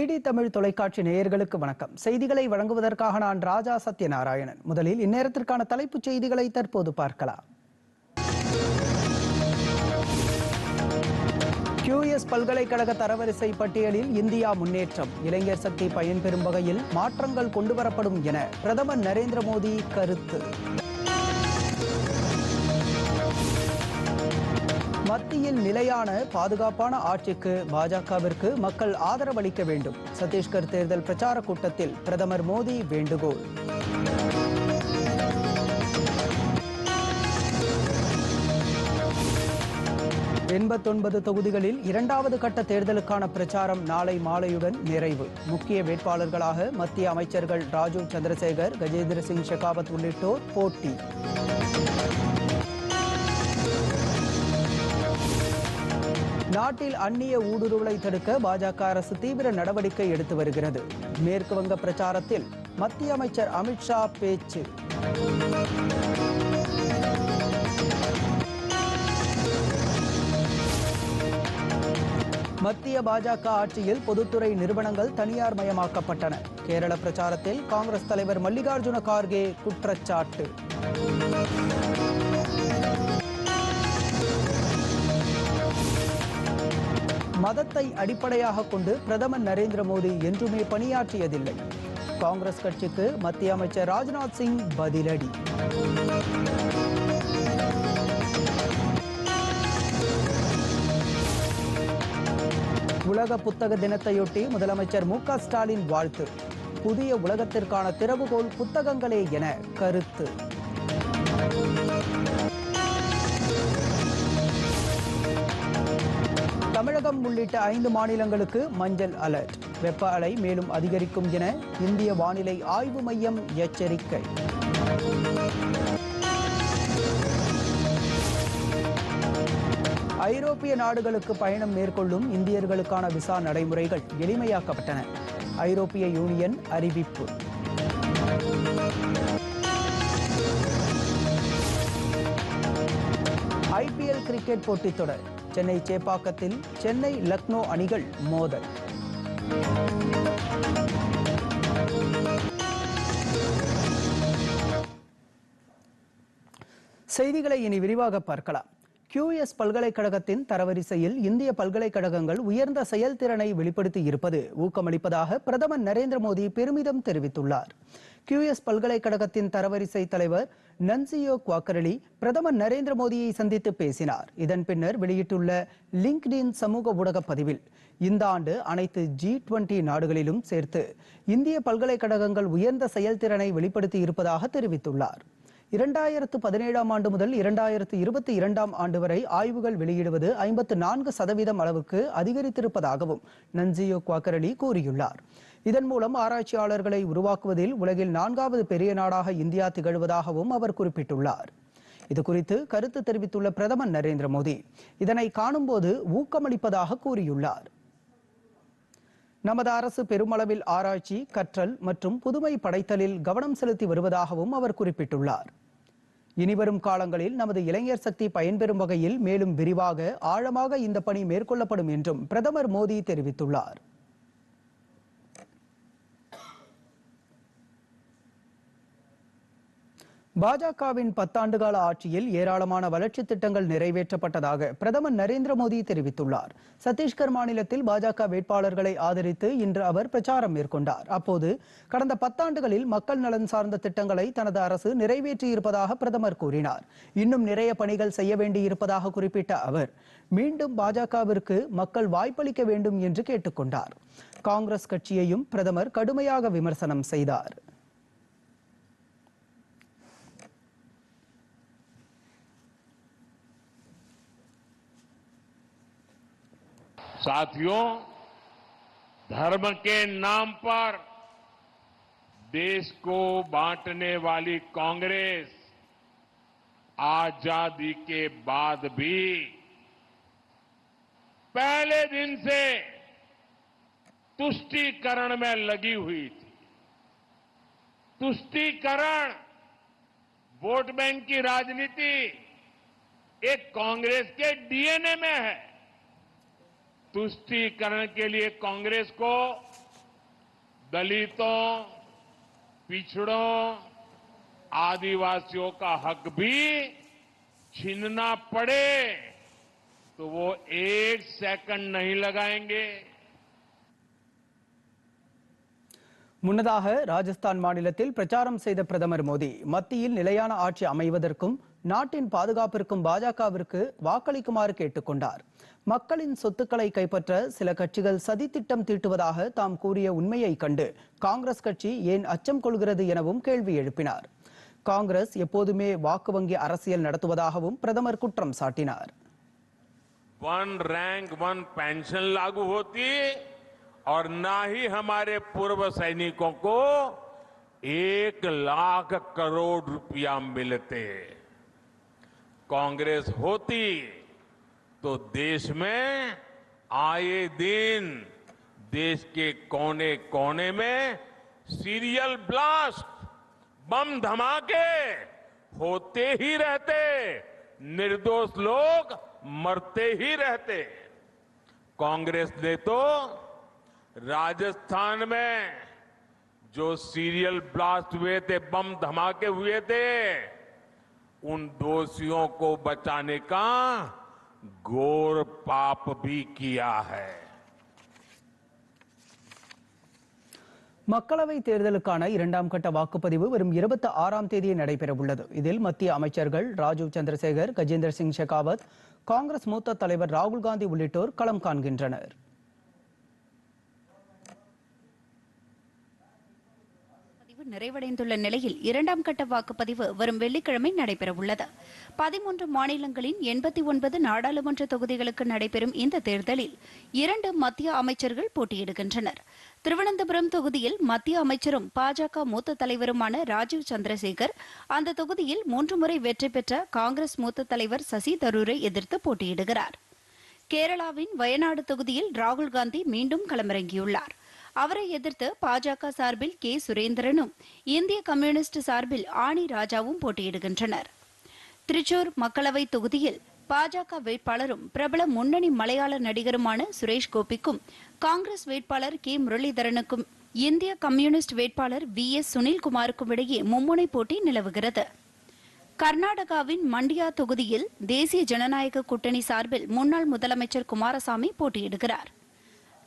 தமிழ் தொலைக்காட்சி நேயர்களுக்கு வணக்கம். செய்திகளை வழங்குவதற்காக நான் ராஜா சத்யநாராயணன். முதலில் இந்நேரத்திற்கான தலைப்புச் செய்திகளை தற்போது பார்க்கலாம். கியூஎஸ் பல்கலைக்கழக தரவரிசை பட்டியலில் இந்தியா முன்னேற்றம். இளைஞர் சக்தி பயன்பெறும் வகையில் மாற்றங்கள் கொண்டுவரப்படும் என பிரதமர் நரேந்திர மோடி கருத்து. மத்தியில் நிலையான பாதுகாப்பான ஆட்சிக்கு பாஜகவிற்கு மக்கள் ஆதரவளிக்க வேண்டும். சத்தீஸ்கர் தேர்தல் பிரச்சார கூட்டத்தில் பிரதமர் மோடி வேண்டுகோள். எண்பத்தொன்பது தொகுதிகளில் இரண்டாவது கட்ட தேர்தலுக்கான பிரச்சாரம் நாளை மாலையுடன் நிறைவு. முக்கிய வேட்பாளர்களாக மத்திய அமைச்சர்கள் ராஜீவ் சந்திரசேகர் கஜேந்திர சிங் ஷெகாவத் உள்ளிட்டோர் போட்டி. நாட்டில் அந்நிய ஊடுருவலை தடுக்க பாஜக அரசு தீவிர நடவடிக்கை எடுத்து வருகிறது. மேற்கு வங்க பிரச்சாரத்தில் மத்திய அமைச்சர் அமித்ஷா பேச்சு. மத்திய பாஜக ஆட்சியில் பொதுத்துறை நிறுவனங்கள் தனியார் மயமாக்கப்பட்டன. கேரள பிரச்சாரத்தில் காங்கிரஸ் தலைவர் மல்லிகார்ஜுன கார்கே குற்றச்சாட்டு. மதத்தை அடிப்படையாக கொண்டு பிரதமர் நரேந்திர மோடி என்றுமே பணியாற்றியதில்லை. காங்கிரஸ் கட்சிக்கு மத்திய அமைச்சர் ராஜ்நாத் சிங் பதிலடி. உலக புத்தக தினத்தையொட்டி முதலமைச்சர் மு க ஸ்டாலின் வாழ்த்து. புதிய உலகத்திற்கான திறவுகோல் புத்தகங்களே என கருத்து. தமிழகம் உள்ளிட்ட ஐந்து மாநிலங்களுக்கு மஞ்சள் அலர்ட். வெப்ப அலை மேலும் அதிகரிக்கும் என இந்திய வானிலை ஆய்வு மையம் எச்சரிக்கை. ஐரோப்பிய நாடுகளுக்கு பயணம் மேற்கொள்ளும் இந்தியர்களுக்கான விசா நடைமுறைகள் எளிமையாக்கப்பட்டன. ஐரோப்பிய யூனியன் அறிவிப்பு. ஐபிஎல் கிரிக்கெட் போட்டித் தொடர். சென்னை சேப்பாக்கத்தில் சென்னை லக்னோ அணிகள் மோதல். செய்திகளை இனி விரிவாக பார்க்கலாம். கியூஎஸ் பல்கலைக்கழகத்தின் தரவரிசையில் இந்திய பல்கலைக்கழகங்கள் உயர்ந்த செயல்திறனை வெளிப்படுத்தி இருப்பது ஊக்கமளிப்பதாக பிரதமர் நரேந்திர மோடி பெருமிதம் தெரிவித்துள்ளார். QS பல்கலைக்கழகத்தின் தரவரிசை தலைவர் நன்சியோ குவாக்கரலி பிரதமர் நரேந்திர மோடியை சந்தித்து பேசினார். இதன் பின்னர் வெளியிட்டுள்ள லிங்க்டின் சமூக ஊடக பதிவில் இந்த ஆண்டு அனைத்து ஜி டுவெண்டி நாடுகளிலும் சேர்த்து இந்திய பல்கலைக்கழகங்கள் உயர்ந்த செயல்திறனை வெளிப்படுத்தி இருப்பதாக தெரிவித்துள்ளார். இரண்டாயிரத்து பதினேழாம் ஆண்டு முதல் இரண்டாயிரத்து இருபத்தி இரண்டாம் ஆண்டு வரை ஆய்வுகள் வெளியிடுவது ஐம்பத்து நான்கு சதவீதம் அளவுக்கு அதிகரித்திருப்பதாகவும் நன்ஜியோ குவாக்கரலி கூறியுள்ளார். இதன் மூலம் ஆராய்ச்சியாளர்களை உருவாக்குவதில் உலகில் நான்காவது பெரிய நாடாக இந்தியா திகழ்வதாகவும் அவர் குறிப்பிட்டுள்ளார். இதுகுறித்து கருத்து தெரிவித்துள்ள பிரதமர் நரேந்திர மோடி இதனை காணும்போது ஊக்கமளிப்பதாக கூறியுள்ளார். நமது அரசு பெருமளவில் ஆராய்ச்சி கற்றல் மற்றும் புதுமை படைத்தலில் கவனம் செலுத்தி வருவதாகவும் அவர் குறிப்பிட்டுள்ளார். இனிவரும் காலங்களில் நமது இளைஞர் சக்தி பயன்பெறும் வகையில் மேலும் விரிவாக ஆழமாக இந்த பணி மேற்கொள்ளப்படும் என்றும் பிரதமர் மோடி தெரிவித்துள்ளார். பாஜகவின் பத்தாண்டு கால ஆட்சியில் ஏராளமான வளர்ச்சி திட்டங்கள் நிறைவேற்றப்பட்டதாக பிரதமர் நரேந்திர மோடி தெரிவித்துள்ளார். சத்தீஸ்கர் மாநிலத்தில் பாஜக வேட்பாளர்களை ஆதரித்து இன்று அவர் பிரச்சாரம் மேற்கொண்டார். அப்போது கடந்த பத்தாண்டுகளில் மக்கள் நலன் சார்ந்த திட்டங்களை தனது அரசு நிறைவேற்றியிருப்பதாக பிரதமர் கூறினார். இன்னும் நிறைய பணிகள் செய்ய வேண்டியிருப்பதாக குறிப்பிட்ட அவர் மீண்டும் பாஜகவிற்கு மக்கள் வாய்ப்பளிக்க வேண்டும் என்று கேட்டுக்கொண்டார். காங்கிரஸ் கட்சியையும் பிரதமர் கடுமையாக விமர்சனம் செய்தார். साथियों, धर्म के नाम पर देश को बांटने वाली कांग्रेस आज़ादी के बाद भी पहले दिन से तुष्टीकरण में लगी हुई थी। तुष्टीकरण, वोट बैंक की राजनीति एक कांग्रेस के डीएनए में है। तुष्टीकरण के लिए कांग्रेस को दलितों पिछड़ों आदिवासियों का हक भी छीनना पड़े तो वो एक सेकंड नहीं लगाएंगे முன்னதாக ராஜஸ்தான் மாநிலத்தில் பிரச்சாரம் செய்த பிரதமர் மோடி மத்தியில் நிலையான ஆட்சி அமைவதற்கும் நாட்டின் பாதுகாப்பிற்கும் பாஜகவிற்கு வாக்களிக்குமாறு கேட்டுக்கொண்டார் மக்களின் சொத்துக்களை கைப்பற்ற சில கட்சிகள் சதித்திட்டம் தீட்டுவதாக தாம் கூறிய உண்மையை கண்டு காங்கிரஸ் கட்சி ஏன் அச்சம் கொள்கிறது எனவும் கேள்வி எழுப்பினார் காங்கிரஸ் எப்போதுமே வாக்கு வங்கி அரசியல் நடத்துவதாகவும் பிரதமர் குற்றம் சாட்டினார் वन रैंक वन पेंशन लागू होती और ना ही हमारे पूर्व सैनिकों को एक लाख करोड़ रुपया मिलते कांग्रेस होती तो देश में आए दिन देश के कोने कोने में सीरियल ब्लास्ट, बम धमाके होते ही रहते, निर्दोष लोग मरते ही रहते। कांग्रेस ने तो राजस्थान में जो सीरियल ब्लास्ट हुए थे, बम धमाके हुए थे उन दोषियों को बचाने का घोर पाप भी किया है மக்களவை தேர்தலுக்கான இரண்டாம் கட்ட வாக்குப்பதிவு வரும் இருபத்தி ஆறாம் தேதி நடைபெறவுள்ளது இதில் மத்திய அமைச்சர்கள் ராஜீவ் சந்திரசேகர் கஜேந்திர சிங் ஷெகாவத் காங்கிரஸ் மூத்த தலைவர் ராகுல் காந்தி உள்ளிட்டோர் களம் காண்கின்றனர் நிறைவடைந்துள்ள நிலையில் இரண்டாம் கட்ட வாக்குப்பதிவு வரும் வெள்ளிக்கிழமை நடைபெறவுள்ளது. பதிமூன்று மாநிலங்களின் எண்பத்தி ஒன்பது நாடாளுமன்ற தொகுதிகளுக்கு நடைபெறும் இந்த தேர்தலில் இரண்டு மத்திய அமைச்சர்கள் போட்டியிடுகின்றனர். திருவனந்தபுரம் தொகுதியில் மத்திய அமைச்சரும் பாஜக மூத்த தலைவருமான ராஜீவ் சந்திரசேகர் அந்த தொகுதியில் மூன்று முறை வெற்றி பெற்ற காங்கிரஸ் மூத்த தலைவர் சசி தரூரை எதிர்த்து போட்டியிடுகிறார். கேரளாவின் வயநாடு தொகுதியில் ராகுல் காந்தி மீண்டும் களமிறங்கியுள்ளார். அவரை எதிர்த்து பாஜக சார்பில் கே. சுரேந்திரனும் இந்திய கம்யூனிஸ்ட் சார்பில் ஆணி ராஜாவும் போட்டியிடுகின்றனர். திருச்சூர் மக்களவை தொகுதியில் பாஜக வேட்பாளரும் பிரபல முன்னணி மலையாள நடிகருமான சுரேஷ் கோபிக்கும் காங்கிரஸ் வேட்பாளர் கே. முரளிதரனுக்கும் இந்திய கம்யூனிஸ்ட் வேட்பாளர் வி. எஸ். சுனில்குமாருக்கும் இடையே மும்முனை போட்டி நிலவுகிறது. கர்நாடகாவின் மண்டியா தொகுதியில் தேசிய ஜனநாயக கூட்டணி சார்பில் முன்னாள் முதலமைச்சர் குமாரசாமி போட்டியிடுகிறார்.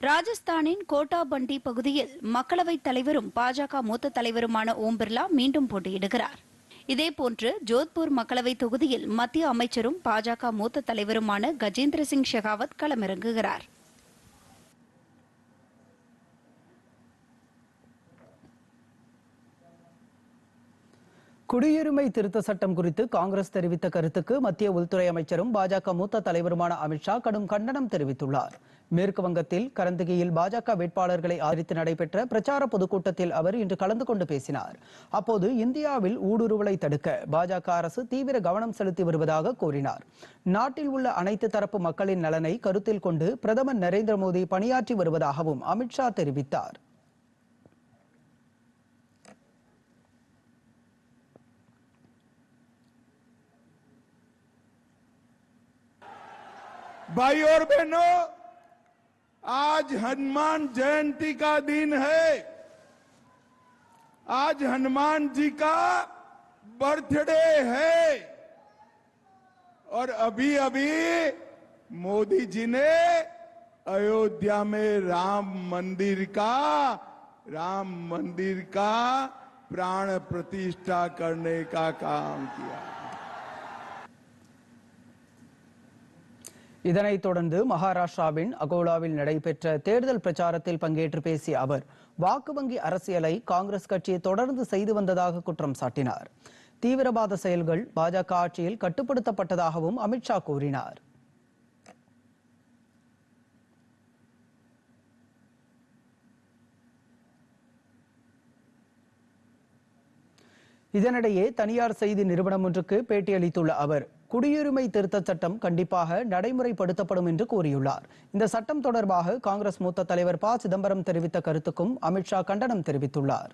ராஜஸ்தானின் கோட்டாபண்டி பகுதியில் மக்களவைத் தலைவரும் பாஜக மூத்த தலைவருமான ஓம் பிர்லா மீண்டும் போட்டியிடுகிறார். இதேபோன்று ஜோத்பூர் மக்களவைத் தொகுதியில் மத்திய அமைச்சரும் பாஜக மூத்த தலைவருமான கஜேந்திர சிங் ஷெகாவத் களமிறங்குகிறார். குடியுரிமை திருத்த சட்டம் குறித்து காங்கிரஸ் தெரிவித்த கருத்துக்கு மத்திய உள்துறை அமைச்சரும் பாஜக மூத்த தலைவருமான அமித்ஷா கடும் கண்டனம் தெரிவித்துள்ளார். மேற்கு வங்கத்தில் கரந்தகியில் பாஜக வேட்பாளர்களை ஆதரித்து நடைபெற்ற பிரச்சார பொதுக்கூட்டத்தில் அவர் இன்று கலந்து கொண்டு பேசினார். அப்போது இந்தியாவில் ஊடுருவலை தடுக்க பாஜக அரசு தீவிர கவனம் செலுத்தி வருவதாக கூறினார். நாட்டில் உள்ள அனைத்து தரப்பு மக்களின் நலனை கருத்தில் கொண்டு பிரதமர் நரேந்திர மோடி பணியாற்றி வருவதாகவும் அமித்ஷா தெரிவித்தார். भाई और बहनों, आज हनुमान जयंती का दिन है। आज हनुमान जी का बर्थडे है। और अभी अभी मोदी जी ने अयोध्या में राम मंदिर का, राम मंदिर का प्राण प्रतिष्ठा करने का काम किया। இதனைத் தொடர்ந்து மகாராஷ்டிராவின் அகோலாவில் நடைபெற்ற தேர்தல் பிரச்சாரத்தில் பங்கேற்று பேசிய அவர் வாக்கு வங்கி அரசியலை காங்கிரஸ் கட்சி தொடர்ந்து செய்து வந்ததாக குற்றம் சாட்டினார். தீவிரவாத செயல்கள் பாஜக ஆட்சியில் கட்டுப்படுத்தப்பட்டதாகவும் அமித்ஷா கூறினார். இதனிடையே தனியார் செய்தி நிறுவனம் ஒன்றுக்கு பேட்டியளித்துள்ள அவர் குடியுரிமை திருத்த சட்டம் கண்டிப்பாக நடைமுறைப்படுத்தப்படும் என்று கூறியுள்ளார். இந்த சட்டம் தொடர்பாக காங்கிரஸ் மூத்த தலைவர் ப. சிதம்பரம் தெரிவித்த கருத்துக்கும் அமித்ஷா கண்டனம் தெரிவித்துள்ளார்.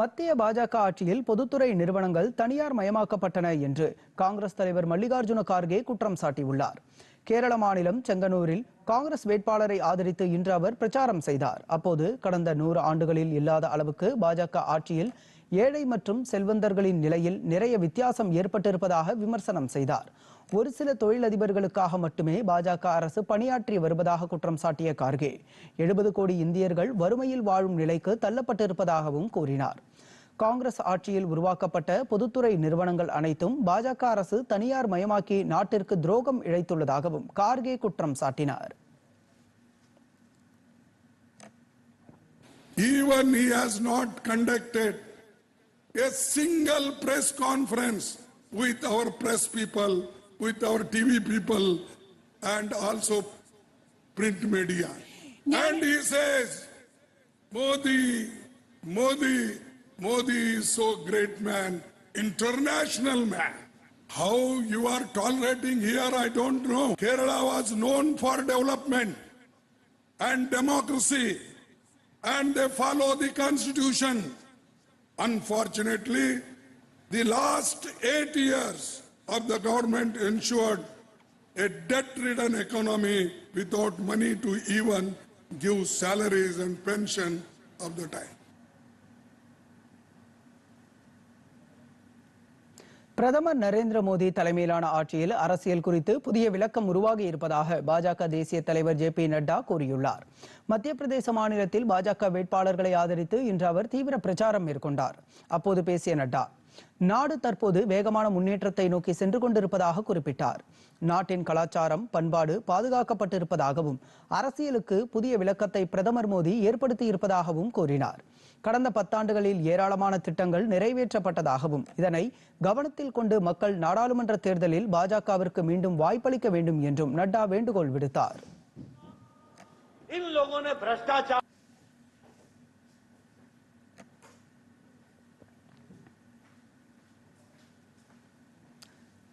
மத்திய பாஜக ஆட்சியில் பொதுத்துறை நிறுவனங்கள் தனியார் மயமாக்கப்பட்டன என்று காங்கிரஸ் தலைவர் மல்லிகார்ஜுன கார்கே குற்றம் சாட்டியுள்ளார். கேரள மாநிலம் செங்கனூரில் காங்கிரஸ் வேட்பாளரை ஆதரித்து இன்று அவர் பிரச்சாரம் செய்தார். அப்போது கடந்த நூறு ஆண்டுகளில் இல்லாத அளவுக்கு பாஜக ஆட்சியில் ஏழை மற்றும் செல்வந்தர்களின் நிலையில் நிறைய வித்தியாசம் ஏற்பட்டிருப்பதாக விமர்சனம் செய்தார். ஒரு சில தொழிலதிபர்களுக்காக மட்டுமே பாஜக அரசு பணியாற்றி வருவதாக குற்றம் சாட்டிய கார்கே. எழுபது கோடி இந்தியர்கள் வறுமையில் வாழும் நிலைக்கு தள்ளப்பட்டிருப்பதாகவும் கூறினார். காங்கிரஸ் ஆட்சியில் உருவாக்கப்பட்ட பொதுத்துறை நிறுவனங்கள் அனைத்தும் பாஜக அரசு தனியார் மயமாக்கி நாட்டிற்கு துரோகம் இழைத்துள்ளதாகவும் கார்கே குற்றம் சாட்டினார் Even he has not conducted a single press conference with our press people, with our TV people, and also print media. And he says, Modi, Modi, Modi is so great man, international man. How you are tolerating here, I don't know. Kerala was known for development and democracy and they follow the constitution. Unfortunately, the last eight years of the government ensured a debt-ridden economy without money to even give salaries and pension of the time. பிரதமர் நரேந்திர மோடி தலைமையிலான ஆட்சியில் அரசியல் குறித்து புதிய விளக்கம் உருவாகி இருப்பதாக பாஜக தேசிய தலைவர் ஜே பி நட்டா கூறியுள்ளார். மத்திய பிரதேச மாநிலத்தில் பாஜக வேட்பாளர்களை ஆதரித்து இன்று அவர் தீவிர பிரச்சாரம் மேற்கொண்டார். அப்போது பேசிய நட்டா நாடு தற்போது வேகமான முன்னேற்றத்தை நோக்கி சென்று கொண்டிருப்பதாக குறிப்பிட்டார். நாட்டின் கலாச்சாரம் பண்பாடு பாதுகாக்கப்பட்டிருப்பதாகவும் அரசியலுக்கு புதிய விளக்கத்தை பிரதமர் மோடி ஏற்படுத்தியிருப்பதாகவும் கூறினார். கடந்த பத்தாண்டுகளில் ஏராளமான திட்டங்கள் நிறைவேற்றப்பட்டதாகவும் இதனை கவனத்தில் கொண்டு மக்கள் நாடாளுமன்ற தேர்தலில் பாஜகவிற்கு மீண்டும் வாய்ப்பளிக்க வேண்டும் என்றும் நட்டா வேண்டுகோள் விடுத்தார்.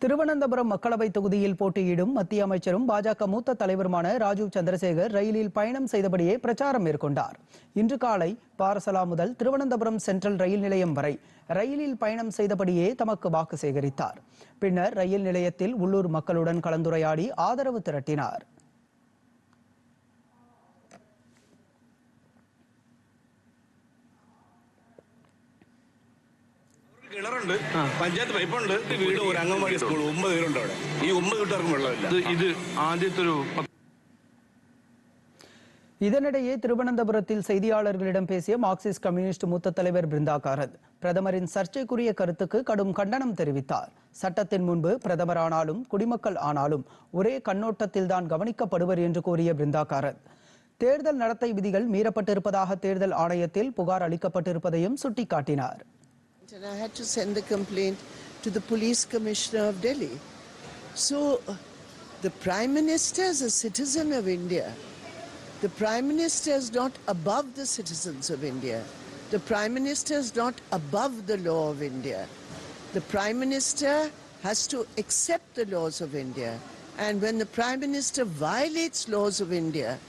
திருவனந்தபுரம் மக்களவை தொகுதியில் போட்டியிடும் மத்திய அமைச்சரும் பாஜக மூத்த தலைவருமான ராஜீவ் சந்திரசேகர் ரயிலில் பயணம் செய்தபடியே பிரச்சாரம் மேற்கொண்டார். இன்று காலை பாரசலா முதல் திருவனந்தபுரம் சென்ட்ரல் ரயில் நிலையம் வரை ரயிலில் பயணம் செய்தபடியே தமக்கு வாக்கு சேகரித்தார். பின்னர் ரயில் நிலையத்தில் உள்ளூர் மக்களுடன் கலந்துரையாடி ஆதரவு திரட்டினார். കിണറുണ്ട് പഞ്ചായത്ത് പൈപ്പുണ്ട് വീട് ഒരു അംഗൻവാടി സ്കൂൾ ഒമ്പത് പേരുണ്ട് അവിടെ ഈ ഒമ്പത് വീട്ടുകാർക്കും വെള്ളമില്ല ഇത് ഇത് ആദ്യത്തെ ഒരു പത്ത് இதனிடையே திருவனந்தபுரத்தில் செய்தியாளர்களிடம் பேசிய மார்க்சிஸ்ட் கம்யூனிஸ்ட் மூத்த தலைவர் பிருந்தா காரத் பிரதமரின் சர்ச்சைக்குரிய கருத்துக்கு கடும் கண்டனம் தெரிவித்தார் சட்டத்தின் முன்பு பிரதமர் ஆனாலும் குடிமக்கள் ஆனாலும் ஒரே கண்ணோட்டத்தில்தான் கவனிக்கப்படுவர் என்று கூறிய பிருந்தா காரத் தேர்தல் நடத்தை விதிகள் மீறப்பட்டிருப்பதாக தேர்தல் ஆணையத்தில் புகார் அளிக்கப்பட்டிருப்பதையும் சுட்டிக்காட்டினார் And I had to send the complaint to the police commissioner of Delhi. So, the Prime Minister is a citizen of India. The Prime Minister is not above the citizens of India. The Prime Minister is not above the law of India. The Prime Minister has to accept the laws of India. And when the Prime Minister violates laws of India,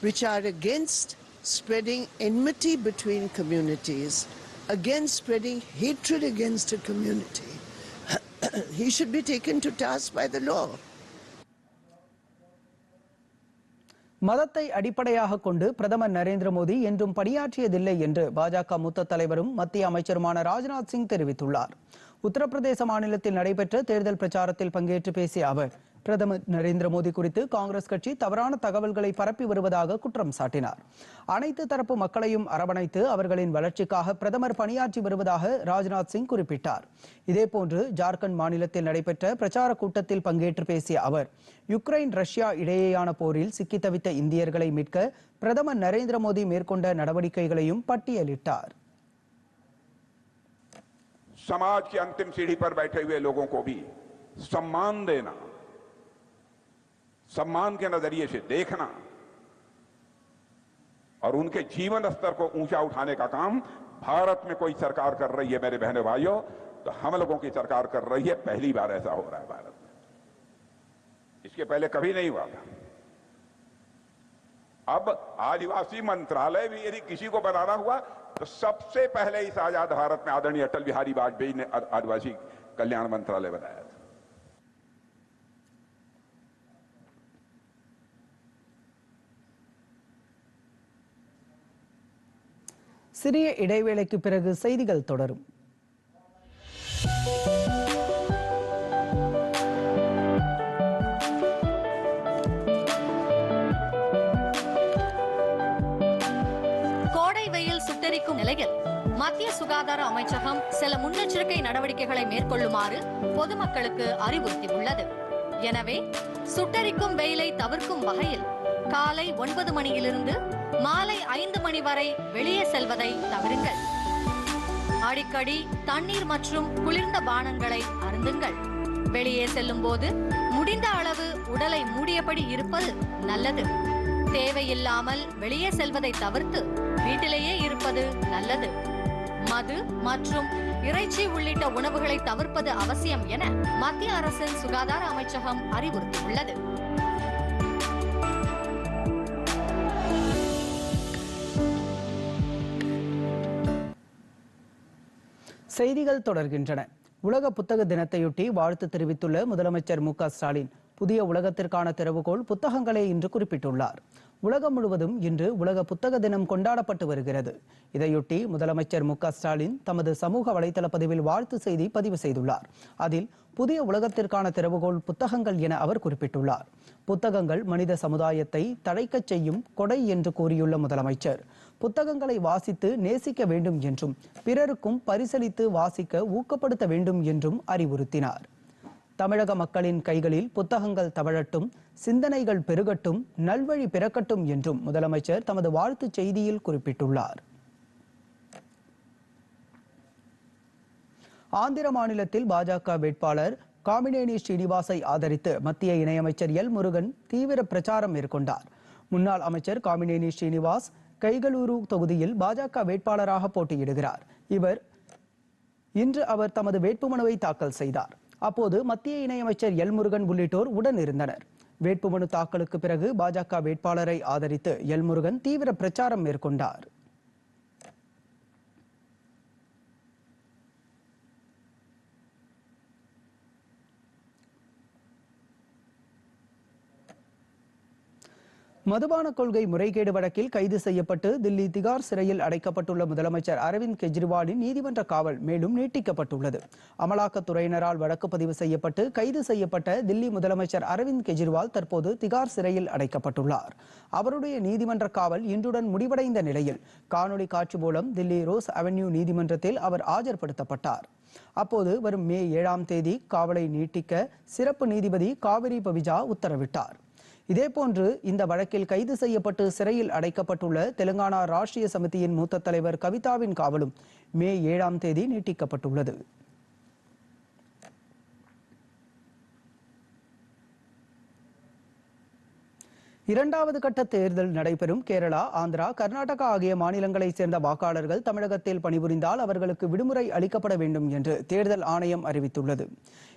which are against spreading enmity between communities, against spreading hatred against a community, he should be taken to task by the law. மதத்தை அடிப்படையாக கொண்டு பிரதமர் நரேந்திர மோடி என்றும் பணியாற்றியதில்லை என்று பாஜக மூத்த தலைவரும் மத்திய அமைச்சருமான ராஜ்நாத் சிங் தெரிவித்துள்ளார் உத்தரப்பிரதேச மாநிலத்தில் நடைபெற்ற தேர்தல் பிரச்சாரத்தில் பங்கேற்று பேசிய அவர் பிரதமர் நரேந்திர மோடி குறித்து காங்கிரஸ் கட்சி தவறான தகவல்களை பரப்பி வருவதாக குற்றம் சாட்டினார் அனைத்து தரப்பு மக்களையும் அரவணைத்து அவர்களின் வளர்ச்சிக்காக பிரதமர் பணியாற்றி வருவதாக ராஜ்நாத் சிங் குறிப்பிட்டார் இதேபோன்று ஜார்க்கண்ட் மாநிலத்தில் நடைபெற்ற பிரச்சார கூட்டத்தில் பங்கேற்று பேசிய அவர் யுக்ரைன் ரஷ்யா இடையேயான போரில் சிக்கி தவித்த இந்தியர்களை மீட்க பிரதமர் நரேந்திர மோடி மேற்கொண்ட நடவடிக்கைகளையும் பட்டியலிட்டார் समाज की अंतिम सीढ़ी पर बैठे हुए लोगों को भी सम्मान देना सम्मान के नज़रिए से देखना और उनके जीवन स्तर को ऊँचा उठाने का काम भारत में कोई सरकार कर रही है, मेरे बहनों भाइयों तो हम लोगों की सरकार कर रही है। पहली बार ऐसा हो रहा है भारत में। इसके पहले कभी नहीं हुआ था। अब आदिवासी मंत्रालय भी यदि किसी को बनाना हुआ तो सबसे पहले इस आज़ाद भारत में आदरणीय अटल बिहारी वाजपेयी ने आदिवासी कल्याण मंत्रालय बनाया சிறிய இடைவேளைக்கு பிறகு செய்திகள் தொடரும். கோடை வெயில் சுட்டரிக்கும் நிலையில் மத்திய சுகாதார அமைச்சகம் சில முன்னெச்சரிக்கை நடவடிக்கைகளை மேற்கொள்ளுமாறு பொதுமக்களுக்கு அறிவுறுத்தியுள்ளது. எனவே சுட்டரிக்கும் வெயிலை தவிர்க்கும் வகையில் காலை ஒன்பது மணியிலிருந்து மாலை ஐந்து மணி வரை வெளியே செல்வதை தவிருங்கள். அடிக்கடி தண்ணீர் மற்றும் குளிர்ந்த பானங்களை அருந்துங்கள். வெளியே செல்லும் போது முடிந்த அளவு உடலை மூடியபடி இருப்பது நல்லது. தேவையில்லாமல் வெளியே செல்வதை தவிர்த்து வீட்டிலேயே இருப்பது நல்லது. மது மற்றும் இறைச்சி உள்ளிட்ட உணவுகளை தவிர்ப்பது அவசியம் என மத்திய அரசின் சுகாதார அமைச்சகம் அறிவுறுத்தியுள்ளது. செய்திகள் தொடர்கின்றன. உலக புத்தக தினத்தையொட்டி வாழ்த்து தெரிவித்துள்ள முதலமைச்சர் மு ஸ்டாலின் புதிய உலகத்திற்கான திறவுகோள் புத்தகங்களே என்று குறிப்பிட்டுள்ளார். உலகம் முழுவதும் இன்று உலக புத்தக தினம் கொண்டாடப்பட்டு வருகிறது. இதையொட்டி முதலமைச்சர் மு ஸ்டாலின் தமது சமூக வலைதள பதிவில் வாழ்த்து செய்தி பதிவு செய்துள்ளார். அதில் புதிய உலகத்திற்கான திறவுகோள் புத்தகங்கள் என அவர் குறிப்பிட்டுள்ளார். புத்தகங்கள் மனித சமுதாயத்தை தழைக்கச் செய்யும் கொடை என்று கூறியுள்ள முதலமைச்சர் புத்தகங்களை வாசித்து நேசிக்க வேண்டும் என்றும் பிறருக்கும் பரிசளித்து வாசிக்க ஊக்கப்படுத்த வேண்டும் என்றும் அறிவுறுத்தினார். தமிழக மக்களின் கைகளில் புத்தகங்கள் தவழட்டும் சிந்தனைகள் பெருகட்டும் நல்வழி பிறக்கட்டும் என்றும் முதலமைச்சர் தமது வாழ்த்துச் செய்தியில் குறிப்பிட்டுள்ளார். ஆந்திர மாநிலத்தில் பாஜக வேட்பாளர் காமினேனி ஸ்ரீனிவாசை ஆதரித்து மத்திய இணையமைச்சர் எல் முருகன் தீவிர பிரச்சாரம் மேற்கொண்டார். முன்னாள் அமைச்சர் காமினேனி ஸ்ரீனிவாஸ் கைகளூரு தொகுதியில் பாஜக வேட்பாளராக போட்டியிடுகிறார். இவர் இன்று அவர் தமது வேட்புமனுவை தாக்கல் செய்தார். அப்போது மத்திய இணையமைச்சர் எல் முருகன் உள்ளிட்டோர் உடன் இருந்தனர். வேட்புமனு தாக்கலுக்கு பிறகு பாஜக வேட்பாளரை ஆதரித்து எல் முருகன் தீவிர பிரச்சாரம் மேற்கொண்டார். மதுபான கொள்கை முறைகேடு வழக்கில் கைது செய்யப்பட்டு தில்லி திகார் சிறையில் அடைக்கப்பட்டுள்ள முதலமைச்சர் அரவிந்த் கெஜ்ரிவாலின் நீதிமன்ற காவல் மேலும் நீட்டிக்கப்பட்டுள்ளது. அமலாக்கத்துறையினரால் வழக்கு பதிவு செய்யப்பட்டு கைது செய்யப்பட்ட தில்லி முதலமைச்சர் அரவிந்த் கெஜ்ரிவால் தற்போது திகார் சிறையில் அடைக்கப்பட்டுள்ளார். அவருடைய நீதிமன்ற காவல் இன்றுடன் முடிவடைந்த நிலையில் காணொலி காட்சி மூலம் தில்லி ரோஸ் அவென்யூ நீதிமன்றத்தில் அவர் ஆஜர்படுத்தப்பட்டார். அப்போது வரும் மே ஏழாம் தேதி காவலை நீட்டிக்க சிறப்பு நீதிபதி காவிரி பவிஜா உத்தரவிட்டார். இதேபோன்று இந்த வழக்கில் கைது செய்யப்பட்டு சிறையில் அடைக்கப்பட்டுள்ள தெலுங்கானா ராஷ்டிரிய சமிதியின் மூத்த தலைவர் கவிதாவின் காவலும் மே ஏழாம் தேதி நீட்டிக்கப்பட்டுள்ளது. இரண்டாவது கட்ட தேர்தல் நடைபெறும் கேரளா ஆந்திரா கர்நாடகா ஆகிய மாநிலங்களைச் சேர்ந்த வாக்காளர்கள் தமிழகத்தில் பணிபுரிந்தால் அவர்களுக்கு விடுமுறை அளிக்கப்பட வேண்டும் என்று தேர்தல் ஆணையம் அறிவித்துள்ளது.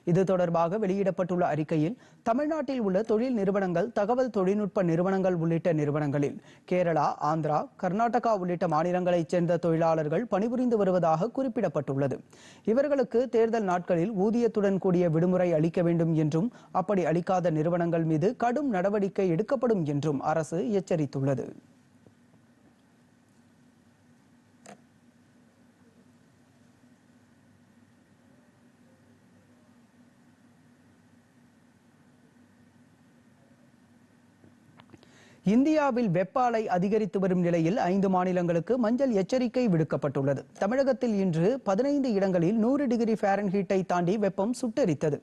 இது தொடர்பாக வெளியிடப்பட்டுள்ள அறிக்கையில் தமிழ்நாட்டில் உள்ள தொழில் நிறுவனங்கள் தகவல் தொழில்நுட்ப நிறுவனங்கள் உள்ளிட்ட நிறுவனங்களில் கேரளா ஆந்திரா கர்நாடகா உள்ளிட்ட மாநிலங்களைச் சேர்ந்த தொழிலாளர்கள் பணிபுரிந்து வருவதாக குறிப்பிடப்பட்டுள்ளது. இவர்களுக்கு தேர்தல் நாட்களில் ஊதியத்துடன் கூடிய விடுமுறை அளிக்க வேண்டும் என்றும் அப்படி அளிக்காத நிறுவனங்கள் மீது கடும் நடவடிக்கை எடுக்கப்படும் என்றும் அரசு எச்சரித்துள்ளது. இந்தியாவில் வெப்ப அலை அதிகரித்து வரும் நிலையில் ஐந்து மாநிலங்களுக்கு மஞ்சள் எச்சரிக்கை விடுக்கப்பட்டுள்ளது. தமிழகத்தில் இன்று பதினைந்து இடங்களில் நூறு டிகிரி ஃபாரன்ஹீட்டை தாண்டி வெப்பம் சுட்டெரித்தது.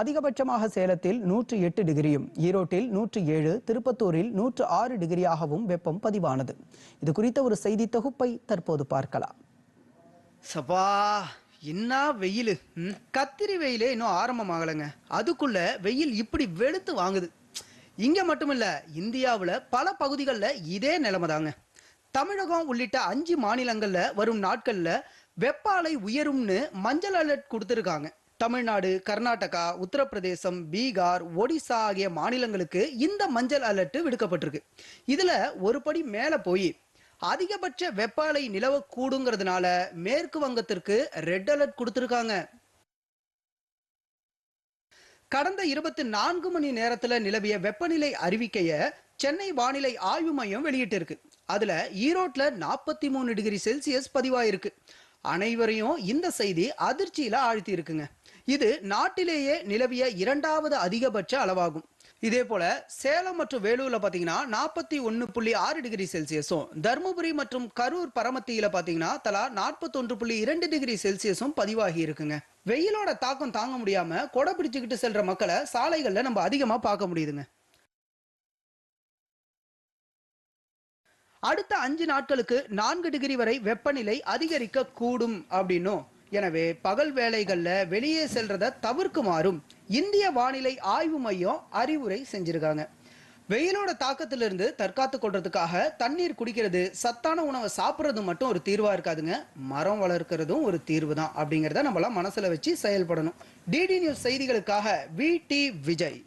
அதிகபட்சமாக சேலத்தில் நூற்று எட்டு டிகிரியும் ஈரோட்டில் நூற்று ஏழு திருப்பத்தூரில் நூற்று ஆறு டிகிரியாகவும் வெப்பம் பதிவானது. இது குறித்த ஒரு செய்தி தொகுப்பை தற்போது பார்க்கலாம். சபா என்ன வெயில்? கத்திரி வெயிலே இன்னும் ஆரம்பமாகலைங்க. அதுக்குள்ள வெயில் இப்படி வெளுத்து வாங்குது. இங்க மட்டுமில்ல இந்தியாவுல பல பகுதிகளில் இதே நிலைமை தாங்க தமிழகம் உள்ளிட்ட அஞ்சு மாநிலங்கள்ல வரும் நாட்கள்ல வெப்ப அலை உயரும்னு மஞ்சள் அலர்ட் கொடுத்துருக்காங்க. தமிழ்நாடு கர்நாடகா உத்தரப்பிரதேசம் பீகார் ஒடிசா ஆகிய மாநிலங்களுக்கு இந்த மஞ்சள் அலர்ட் விடுக்கப்பட்டிருக்கு. இதுல ஒரு படி மேல போய் அதிகபட்ச வெப்ப அலை நிலவக்கூடுங்கிறதுனால மேற்கு வங்கத்திற்கு ரெட் அலர்ட் கொடுத்துருக்காங்க. கடந்த இருபத்தி நான்கு மணி நேரத்துல நிலவிய வெப்பநிலை அறிவிக்கைய சென்னை வானிலை ஆய்வு மையம் வெளியிட்டிருக்கு. அதுல ஈரோட்ல நாற்பத்தி மூணு டிகிரி செல்சியஸ் பதிவாயிருக்கு. அனைவரையும் இந்த செய்தி அதிர்ச்சியில ஆழ்த்தி இருக்குங்க இது நாட்டிலேயே நிலவிய இரண்டாவது அதிகபட்ச அளவாகும். இதே போல சேலம் மற்றும் வேலூர்ல பாத்தீங்கன்னா நாற்பத்தி ஒன்னு புள்ளி ஆறு டிகிரி செல்சியஸும் தருமபுரி மற்றும் கரூர் பரமத்தியில பாத்தீங்கன்னா தலா நாற்பத்தொன்று புள்ளி இரண்டு டிகிரி செல்சியஸும் பதிவாகி இருக்குங்க. வெயிலோட தாக்கம் தாங்க முடியாம கொடை பிடிச்சுக்கிட்டு செல்ற மக்களை சாலைகள்ல நம்ம அதிகமா பார்க்க முடியுதுங்க. அடுத்த அஞ்சு நாட்களுக்கு நான்கு டிகிரி வரை வெப்பநிலை அதிகரிக்க கூடும் அப்படின்னும். எனவே பகல் வேலைகள்ல வெளியே செல்றத தவிர்க்குமாறும் இந்திய வானிலை ஆய்வு மையம் அறிவுரை செஞ்சிருக்காங்க. வெயிலோட தாக்கத்திலிருந்து தற்காத்து கொள்றதுக்காக தண்ணீர் குடிக்கிறது சத்தான உணவை சாப்பிட்றது மட்டும் ஒரு தீர்வா இருக்காதுங்க. மரம் வளர்க்கறதும் ஒரு தீர்வு தான் அப்படிங்கிறத நம்மளாம் மனசுல வச்சு செயல்படணும். டிடி நியூஸ் செய்திகளுக்காக வி டி விஜய்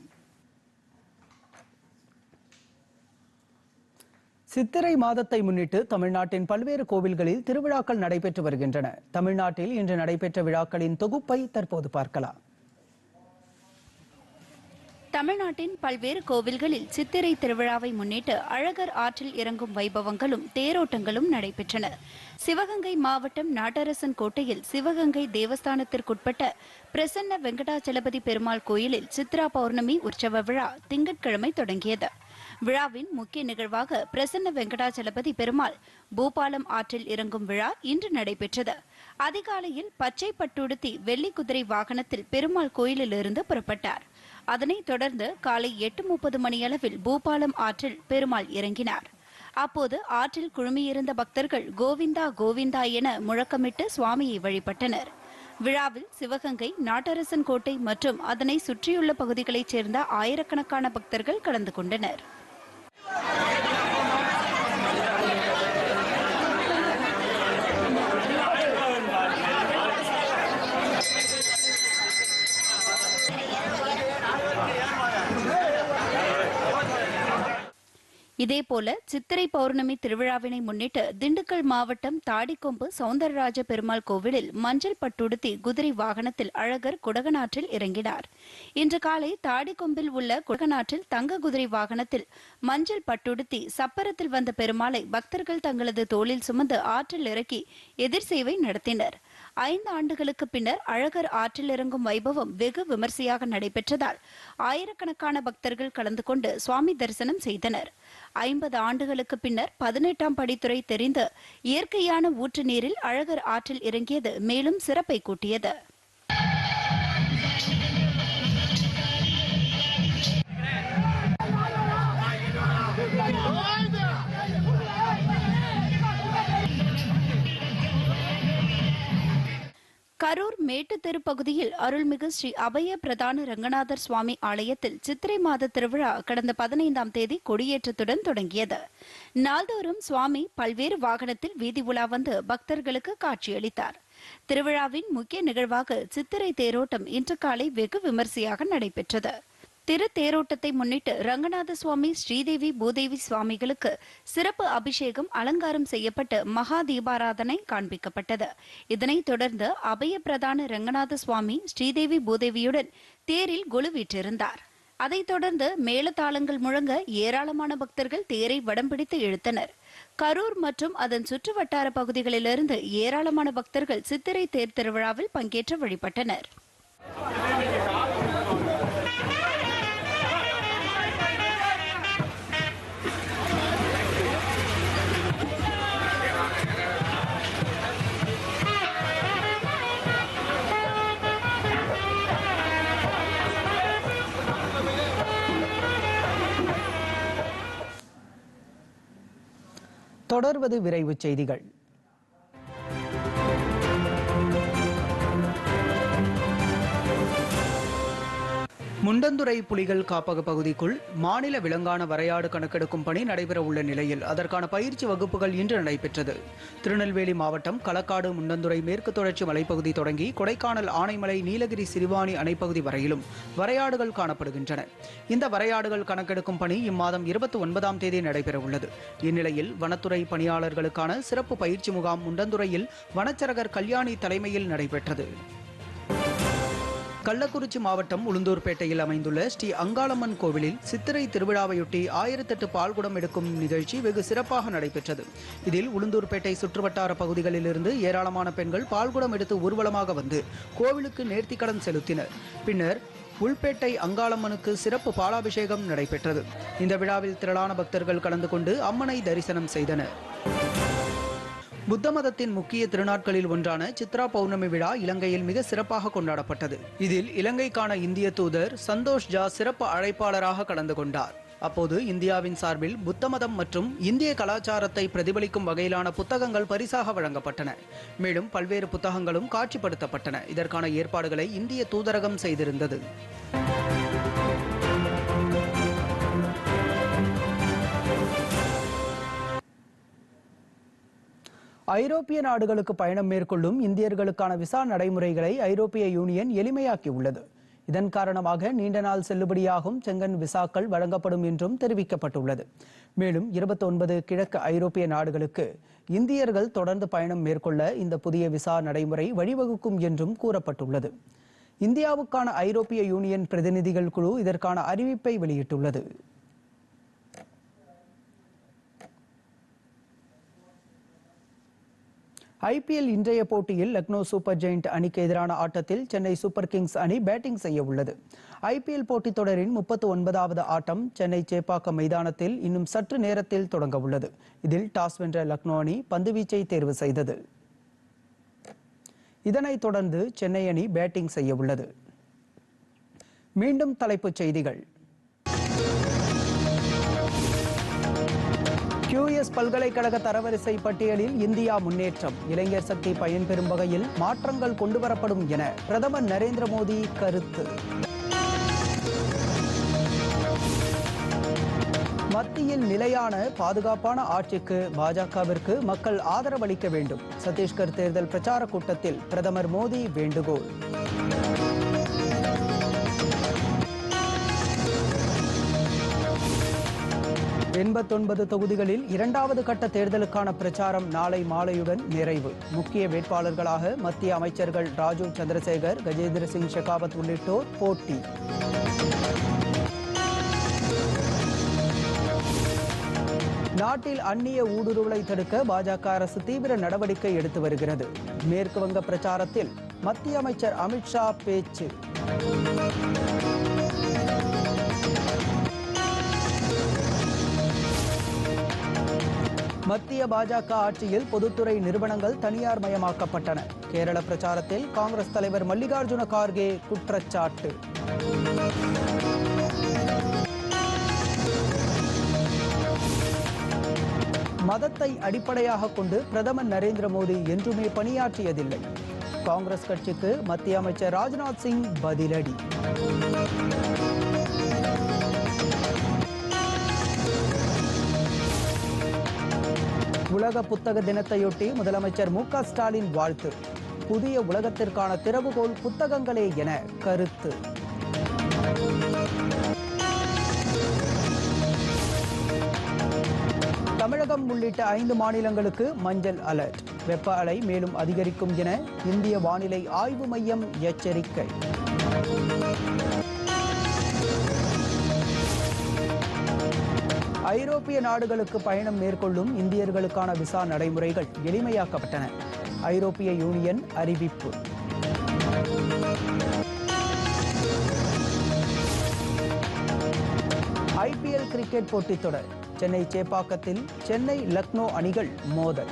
சித்திரை மாதத்தை முன்னிட்டு தமிழ்நாட்டின் பல்வேறு கோவில்களில் திருவிழாக்கள் நடைபெற்று வருகின்றன. தமிழ்நாட்டில் இன்று நடைபெற்ற விழாக்களின் தொகுப்பை தற்போது பார்க்கலாம். தமிழ்நாட்டின் பல்வேறு கோவில்களில் சித்திரை திருவிழாவை முன்னிட்டு அழகர் ஆற்றில் இறங்கும் வைபவங்களும் தேரோட்டங்களும் நடைபெற்றன. சிவகங்கை மாவட்டம் நாட்டரசன் கோட்டையில் சிவகங்கை தேவஸ்தானத்திற்குட்பட்ட பிரசன்ன வெங்கடாச்சலபதி பெருமாள் கோயிலில் சித்ரா பௌர்ணமி உற்சவ விழா திங்கட்கிழமை தொடங்கியது. விழாவின் முக்கிய நிகழ்வாக பிரசன்ன வெங்கடாச்சலபதி பெருமாள் பூபாலம் ஆற்றில் இறங்கும் விழா இன்று நடைபெற்றது. அதிகாலையில் பச்சை பட்டுடுத்தி வெள்ளி குதிரை வாகனத்தில் பெருமாள் கோயிலிலிருந்து புறப்பட்டார். அதனைத் தொடர்ந்து காலை எட்டு முப்பது மணியளவில் பூபாலம் ஆற்றில் பெருமாள் இறங்கினார். அப்போது ஆற்றில் குழுமியிருந்த பக்தர்கள் கோவிந்தா கோவிந்தா என முழக்கமிட்டு சுவாமியை வழிபட்டனர். விழாவில் சிவகங்கை நாட்டரசன் கோட்டை மற்றும் அதனை சுற்றியுள்ள பகுதிகளைச் சேர்ந்த ஆயிரக்கணக்கான பக்தர்கள் கலந்து கொண்டனர். இதேபோல சித்திரை பௌர்ணமி திருவிழாவினை முன்னிட்டு திண்டுக்கல் மாவட்டம் தாடிக்கொம்பு சவுந்தரராஜ பெருமாள் கோவிலில் மஞ்சள் பட்டுடுத்தி குதிரை வாகனத்தில் அழகர் குடகநாற்றில் இறங்கினார். இன்று காலை தாடிக்கொம்பில் உள்ள குடகநாற்றில் தங்க குதிரை வாகனத்தில் மஞ்சள் பட்டுடுத்தி சப்பரத்தில் வந்த பெருமாளை பக்தர்கள் தங்களது தோளில் சுமந்து ஆற்றில் இறக்கி எதிர் சேவை நடத்தினர். ஐந்து ஆண்டுகளுக்கு பின்னர் அழகர் ஆற்றில் இறங்கும் வைபவம் வெகு விமர்சையாக நடைபெற்றதால் ஆயிரக்கணக்கான பக்தர்கள் கலந்து கொண்டு சுவாமி தரிசனம் செய்தனர். ஐம்பது ஆண்டுகளுக்கு பின்னர் பதினெட்டாம் படித்துறை தெரிந்து இயற்கையான ஊற்று நீரில் அழகர் ஆற்றில் இறங்கியது மேலும் சிறப்பை கூட்டியது. கரூர் மேட்டுத்தெரு பகுதியில் அருள்மிகு ஸ்ரீ அபய பிரதான ரங்கநாதர் சுவாமி ஆலயத்தில் சித்திரை மாத திருவிழா கடந்த பதினைந்தாம் தேதி கொடியேற்றத்துடன் தொடங்கியது. நாள்தோறும் சுவாமி பல்வேறு வாகனத்தில் வீதி உலா வந்து பக்தர்களுக்கு காட்சியளித்தார். திருவிழாவின் முக்கிய நிகழ்வாக சித்திரை தேரோட்டம் இன்று காலை வெகு விமர்சையாக நடைபெற்றது. திரு தேரோட்டத்தை முன்னிட்டு ரங்கநாத சுவாமி ஸ்ரீதேவி பூதேவி சுவாமிகளுக்கு சிறப்பு அபிஷேகம் அலங்காரம் செய்யப்பட்டு மகா தீபாராதனை காண்பிக்கப்பட்டது. இதனைத் தொடர்ந்து அபய பிரதான ரங்கநாத சுவாமி ஸ்ரீதேவி பூதேவியுடன் தேரில் கொலு வீற்றிருந்தார். அதைத் தொடர்ந்து மேலதாளங்கள் முழங்க ஏராளமான பக்தர்கள் தேரை வடம் பிடித்து இழுத்தனர். கரூர் மற்றும் அதன் சுற்று வட்டார பகுதிகளிலிருந்து ஏராளமான பக்தர்கள் சித்திரை தேர் திருவிழாவில் பங்கேற்று வழிபட்டனர். தொடர்வது விரைவு செய்திகள். முண்டந்துறை புலிகள் காப்பக பகுதிக்குள் மாநில விலங்கான வரையாடு கணக்கெடுக்கும் பணி நடைபெற உள்ள நிலையில் அதற்கான பயிற்சி வகுப்புகள் இன்று நடைபெற்றது. திருநெல்வேலி மாவட்டம் களக்காடு முண்டந்துறை மேற்கு தொடர்ச்சி மலைப்பகுதி தொடங்கி கொடைக்கானல் ஆனைமலை நீலகிரி சிறுவாணி அணைப்பகுதி வரையிலும் வரையாடுகள் காணப்படுகின்றன. இந்த வரையாடுகள் கணக்கெடுக்கும் பணி இம்மாதம் இருபத்தி ஒன்பதாம் தேதி நடைபெற உள்ளது இந்நிலையில் வனத்துறை பணியாளர்களுக்கான சிறப்பு பயிற்சி முகாம் முண்டந்துறையில் வனச்சரகர் கல்யாணி தலைமையில் நடைபெற்றது. கள்ளக்குறிச்சி மாவட்டம் உளுந்தூர்பேட்டையில் அமைந்துள்ள ஸ்ரீ அங்காளம்மன் கோவிலில் சித்திரை திருவிழாவையொட்டி ஆயிரத்தெட்டு பால்குடம் எடுக்கும் நிகழ்ச்சி வெகு சிறப்பாக நடைபெற்றது. இதில் உளுந்தூர்பேட்டை சுற்றுவட்டார பகுதிகளிலிருந்து ஏராளமான பெண்கள் பால்குடம் எடுத்து ஊர்வலமாக வந்து கோவிலுக்கு நேர்த்திக்கடன் செலுத்தினர். பின்னர் உள்பேட்டை அங்காளம்மனுக்கு சிறப்பு பாலாபிஷேகம் நடைபெற்றது. இந்த விழாவில் திரளான பக்தர்கள் கலந்து கொண்டு அம்மனை தரிசனம் செய்தனர். புத்த மதத்தின் முக்கிய திருநாட்களில் ஒன்றான சித்ரா பௌர்ணமி விழா இலங்கையில் மிக சிறப்பாக கொண்டாடப்பட்டது. இதில் இலங்கைக்கான இந்திய தூதர் சந்தோஷ் ஜா சிறப்பு அழைப்பாளராக கலந்து கொண்டார். அப்போது இந்தியாவின் சார்பில் புத்த மதம் மற்றும் இந்திய கலாச்சாரத்தை பிரதிபலிக்கும் வகையிலான புத்தகங்கள் பரிசாக வழங்கப்பட்டன. மேலும் பல்வேறு புத்தகங்களும் காட்சிப்படுத்தப்பட்டன. இதற்கான ஏற்பாடுகளை இந்திய தூதரகம் செய்திருந்தது. ஐரோப்பிய நாடுகளுக்கு பயணம் மேற்கொள்ளும் இந்தியர்களுக்கான விசா நடைமுறைகளை ஐரோப்பிய யூனியன் எளிமையாக்கியுள்ளது. இதன் காரணமாக நீண்ட நாள் செல்லுபடியாகும் செங்கன் விசாக்கள் வழங்கப்படும் என்றும் தெரிவிக்கப்பட்டுள்ளது. மேலும் 29 கிழக்கு ஐரோப்பிய நாடுகளுக்கு இந்தியர்கள் தொடர்ந்து பயணம் மேற்கொள்ள இந்த புதிய விசா நடைமுறை வழிவகுக்கும் என்றும் கூறப்பட்டுள்ளது. இந்தியாவுக்கான ஐரோப்பிய யூனியன் பிரதிநிதிகள் குழு இதற்கான அறிவிப்பை வெளியிட்டுள்ளது. ஐபிஎல் இன்றைய போட்டியில் லக்னோ சூப்பர் ஜெயிண்ட் அணிக்கு எதிரான ஆட்டத்தில் சென்னை சூப்பர் கிங்ஸ் அணி பேட்டிங் செய்ய உள்ளது. ஐபிஎல் போட்டித் தொடரின் முப்பத்து ஒன்பதாவது ஆட்டம் சென்னை சேப்பாக்கம் மைதானத்தில் இன்னும் சற்று நேரத்தில் தொடங்க உள்ளது. இதில் டாஸ் வென்ற லக்னோ அணி பந்துவீச்சை தேர்வு செய்தது. இதனைத் தொடர்ந்து சென்னை அணி பேட்டிங் செய்ய உள்ளது. மீண்டும் தலைப்புச் செய்திகள். கியூஎஸ் பல்கலைக்கழக தரவரிசை பட்டியலில் இந்தியா முன்னேற்றம். இளைஞர் சக்தி பயன்பெறும் வகையில் மாற்றங்கள் கொண்டுவரப்படும் என பிரதமர் நரேந்திர மோடி கருத்து. மத்தியில் நிலையான பாதுகாப்பான ஆட்சிக்கு பாஜகவிற்கு மக்கள் ஆதரவளிக்க வேண்டும். சத்தீஸ்கர் தேர்தல் பிரச்சார கூட்டத்தில் பிரதமர் மோடி வேண்டுகோள். எண்பத்தொன்பது தொகுதிகளில் இரண்டாவது கட்ட தேர்தலுக்கான பிரச்சாரம் நாளை மாலையுடன் நிறைவு. முக்கிய வேட்பாளர்களாக மத்திய அமைச்சர்கள் ராஜீவ் சந்திரசேகர் கஜேந்திர சிங் ஷெகாவத் உள்ளிட்டோர் போட்டி. நாட்டில் அந்நிய ஊடுருவலை தடுக்க பாஜக அரசு தீவிர நடவடிக்கை எடுத்து வருகிறது. மேற்கு வங்க பிரச்சாரத்தில் மத்திய அமைச்சர் அமித்ஷா பேச்சு. மத்திய பாஜக ஆட்சியில் பொதுத்துறை நிறுவனங்கள் தனியார் மயமாக்கப்பட்டன. கேரள பிரச்சாரத்தில் காங்கிரஸ் தலைவர் மல்லிகார்ஜுன கார்கே குற்றச்சாட்டு. மதத்தை அடிப்படையாக கொண்டு பிரதமர் நரேந்திர மோடி என்றுமே பணியாற்றியதில்லை. காங்கிரஸ் கட்சிக்கு மத்திய அமைச்சர் ராஜ்நாத் சிங் பதிலடி. உலக புத்தக தினத்தையொட்டி முதலமைச்சர் மு ஸ்டாலின் வாழ்த்து. புதிய உலகத்திற்கான திறவுகோல் புத்தகங்களே என கருத்து. தமிழகம் உள்ளிட்ட ஐந்து மாநிலங்களுக்கு மஞ்சள் அலர்ட். வெப்ப அலை மேலும் அதிகரிக்கும் என இந்திய வானிலை ஆய்வு மையம் எச்சரிக்கை. ஐரோப்பிய நாடுகளுக்கு பயணம் மேற்கொள்ளும் இந்தியர்களுக்கான விசா நடைமுறைகள் எளிமையாக்கப்பட்டன. ஐரோப்பிய யூனியன் அறிவிப்பு. ஐபிஎல் கிரிக்கெட் போட்டித் தொடர். சென்னை சேப்பாக்கத்தில் சென்னை லக்னோ அணிகள் மோதல்.